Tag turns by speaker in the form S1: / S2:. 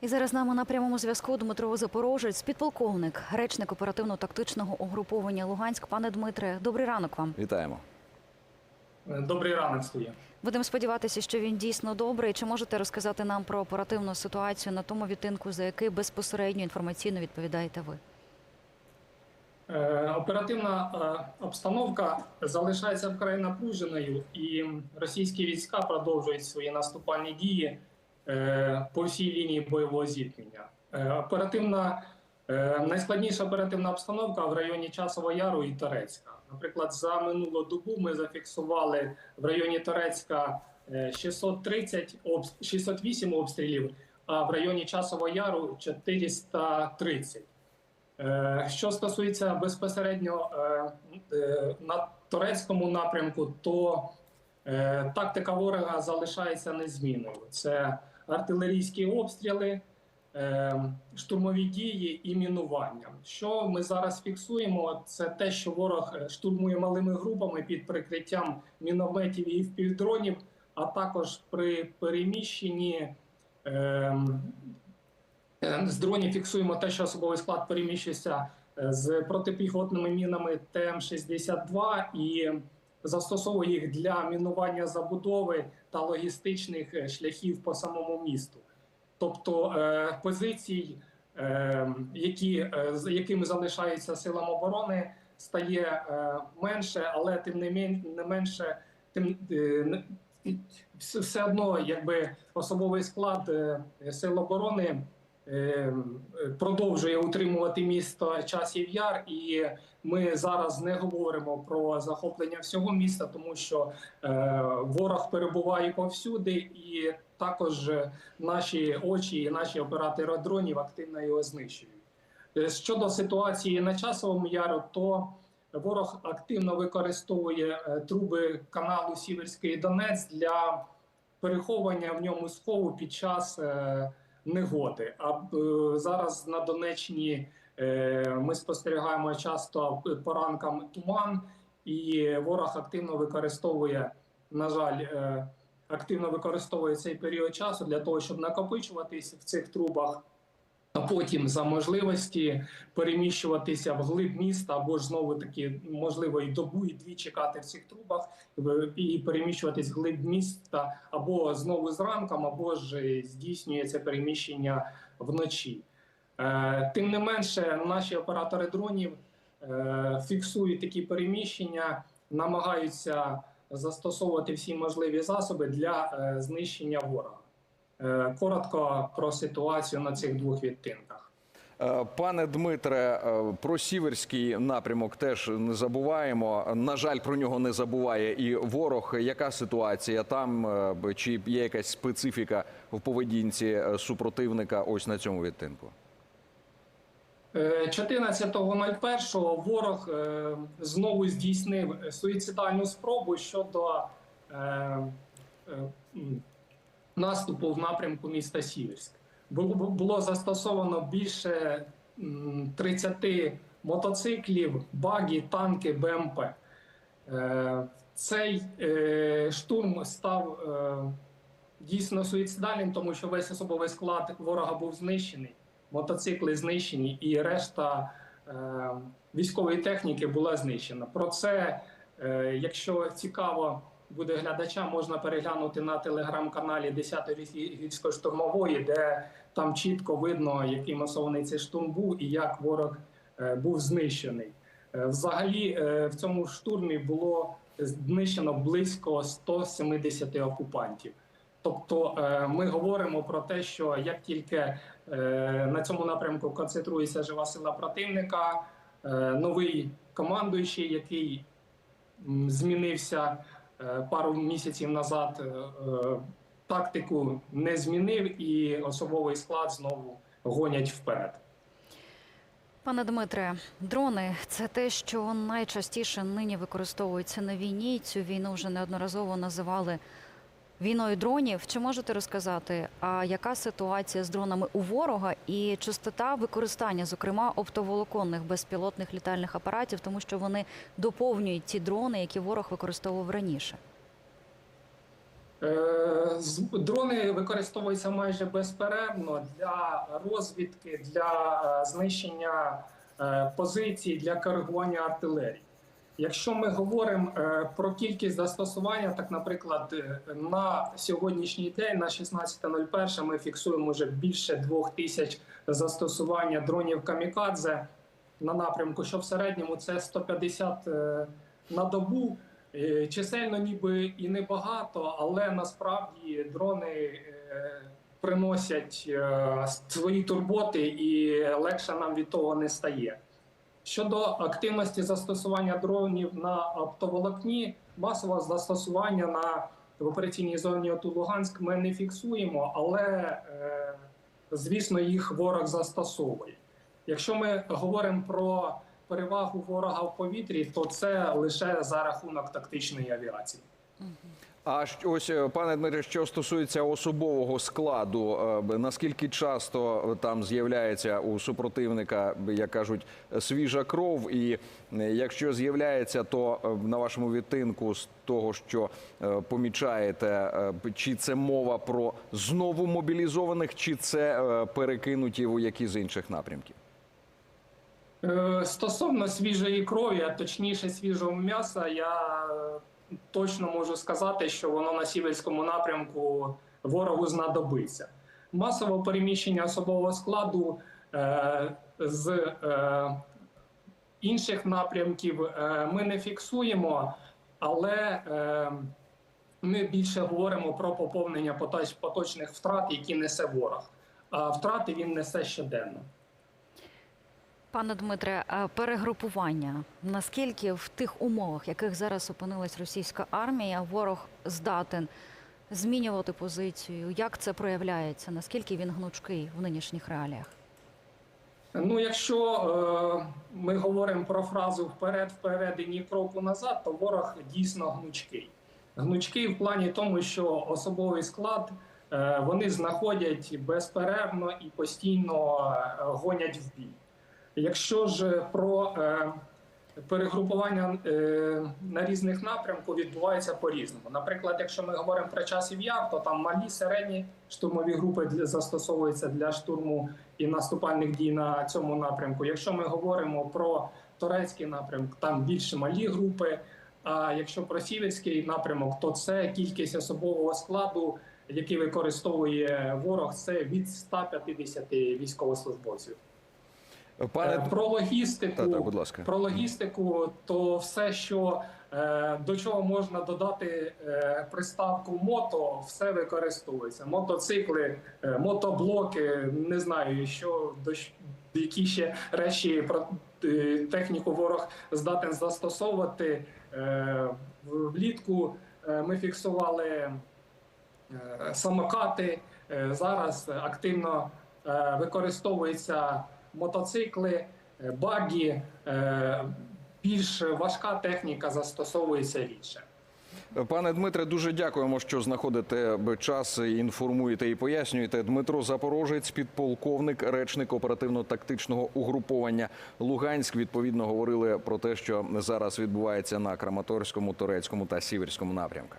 S1: І зараз з нами на прямому зв'язку Дмитро Запорожець, підполковник, речник оперативно-тактичного угруповання Луганськ. Пане Дмитре, добрий ранок вам.
S2: Вітаємо.
S3: Добрий ранок, студія.
S1: Будемо сподіватися, що він дійсно добрий. Чи можете розказати нам про оперативну ситуацію на тому відтинку, за який безпосередньо інформаційно відповідаєте ви?
S3: Е, Оперативна е, обстановка залишається вкрай напруженою, і російські війська продовжують свої наступальні дії е, по всій лінії бойового зіткнення. Е, Оперативна е, найскладніша оперативна обстановка в районі Часового Яру і Торецька. Наприклад, за минулу добу ми зафіксували в районі Торецька е, 630 обс- 608 обстрілів, а в районі Часового Яру 430. Е, Що стосується безпосередньо е, е, на турецькому напрямку, то е, тактика ворога залишається незмінною. Це артилерійські обстріли, е, штурмові дії і мінування. Що ми зараз фіксуємо, це те, що ворог е, штурмує малими групами під прикриттям мінометів і впівдронів, а також при переміщенні. ем, Е, З дронів фіксуємо те, що особовий склад переміщується е, з протипіхотними мінами ТМ-62 і застосовує їх для мінування забудови та логістичних е, шляхів по самому місту. Тобто е, позицій, е, які, з якими залишаються силам оборони, стає менше, але тим не мен- менше, тим все одно, якби особовий склад сил оборони продовжує утримувати місто Часів Яр, і ми зараз не говоримо про захоплення всього міста, тому що е, ворог перебуває повсюди, і також наші очі і наші оператори дронів активно його знищують. Е, Щодо ситуації на часовому яру, то ворог активно використовує е, труби каналу Сіверський Донець для переховування в ньому схову під час негоди. А е, зараз на Донеччині е, ми спостерігаємо часто по ранкам туман, і ворог активно використовує, на жаль, е, активно використовує цей період часу для того, щоб накопичуватись в цих трубах. А потім за можливості переміщуватися в глиб міста, або ж знову таки можливо і добу, і дві чекати в цих трубах, і переміщуватись в глиб міста, або знову зранком, або ж здійснюється переміщення вночі. Е, Тим не менше, наші оператори дронів е, фіксують такі переміщення, намагаються застосовувати всі можливі засоби для е, знищення ворога. Е, Коротко про ситуацію на цих двох відтинках.
S2: Е, Пане Дмитре, е, про сіверський напрямок теж не забуваємо. На жаль, про нього не забуває і ворог. Яка ситуація там? Чи є якась специфіка в поведінці супротивника ось на цьому відтинку?
S3: Е, 14.01 ворог знову здійснив суїцидальну спробу щодо наступу в напрямку міста Сіверськ. Було, застосовано більше 30 мотоциклів, багі, танки, БМП. Е, Цей е, штурм став е, дійсно суїцидальним, тому що весь особовий склад ворога був знищений, мотоцикли знищені, і решта військової техніки була знищена. Про це, якщо цікаво буде глядачам, можна переглянути на телеграм-каналі 10-ї гірсько-штурмової, де там чітко видно, який масований цей штурм був і як ворог е, був знищений. Е, Взагалі, е, в цьому штурмі було знищено близько 170 окупантів. Тобто ми говоримо про те, що як тільки на цьому напрямку концентрується жива сила противника, новий командуючий, який змінився пару місяців назад, е, е, тактику не змінив, і особовий склад знову гонять вперед.
S1: Пане Дмитре, дрони це те, що найчастіше нині використовується на війні. Цю війну вже неодноразово називали війною дронів. Чи можете розказати, а яка ситуація з дронами у ворога і частота використання, зокрема оптоволоконних безпілотних літальних апаратів, тому що вони доповнюють ті дрони, які ворог використовував раніше?
S3: Е, Дрони використовуються майже безперервно для розвідки, для е, знищення е, позицій, для коригування артилерії. Якщо ми говоримо е, про кількість застосування, так, наприклад, е, на сьогоднішній день, на 16.01, ми фіксуємо вже більше двох тисяч застосування дронів камікадзе на напрямку, що в середньому це 150 е, на добу. Чисельно ніби і небагато, але насправді дрони приносять свої турботи і легше нам від того не стає. Щодо активності застосування дронів на оптоволокні, масового застосування на в операційній зоні ОТУ Луганськ ми не фіксуємо, але е, звісно їх ворог застосовує. Якщо ми говоримо про перевагу ворога в повітрі, то це лише за рахунок тактичної авіації.
S2: А ось, е, пане Дмитре, що стосується особового складу, е, наскільки часто там з'являється у супротивника, як кажуть, свіжа кров? І е, якщо з'являється, то на вашому відтинку з того, що помічаєте, чи це мова про знову мобілізованих, чи це перекинуті у які з інших напрямків?
S3: Стосовно свіжої крові, а точніше свіжого м'яса, я точно можу сказати, що воно на сіверському напрямку ворогу знадобиться. Масове переміщення особового складу е, з е, інших напрямків е, ми не фіксуємо, але е, ми більше говоримо про поповнення поточ- поточних втрат, які несе ворог. А втрати він несе щоденно.
S1: Пане Дмитре, перегрупування наскільки в тих умовах, яких зараз опинилась російська армія, ворог здатен змінювати позицію? Як це проявляється? Наскільки він гнучкий в нинішніх реаліях?
S3: Ну, якщо е, ми говоримо про фразу вперед, вперед і ні кроку назад, то ворог дійсно гнучкий. Гнучкий в плані тому, що особовий склад е, вони знаходять безперервно і постійно е, гонять в бій. Якщо ж про е, перегрупування е, на різних напрямках відбувається по-різному. Наприклад, якщо ми говоримо про часів яр, то там малі середні штурмові групи застосовуються для штурму і наступальних дій на цьому напрямку. Якщо ми говоримо про турецький напрямок, там більше малі групи. А якщо про сіверський напрямок, то це кількість особового складу, який використовує ворог, це від 150 військовослужбовців.
S2: Пане
S3: Про логістику,
S2: Так, так, будь ласка.
S3: про логістику, то все, що е, до чого можна додати е, приставку мото, все використовується. Мотоцикли, е, мотоблоки, не знаю, що до які ще речі про техніку ворог здатен застосовувати. Влітку ми фіксували самокати. Зараз активно використовуються мотоцикли, е, багі. е, Більш важка техніка застосовується рідше.
S2: Пане Дмитре, дуже дякуємо, що знаходите час, інформуєте і пояснюєте. Дмитро Запорожець, підполковник, речник оперативно-тактичного угруповання Луганськ. Відповідно говорили про те, що зараз відбувається на Краматорському, Турецькому та Сіверському напрямках.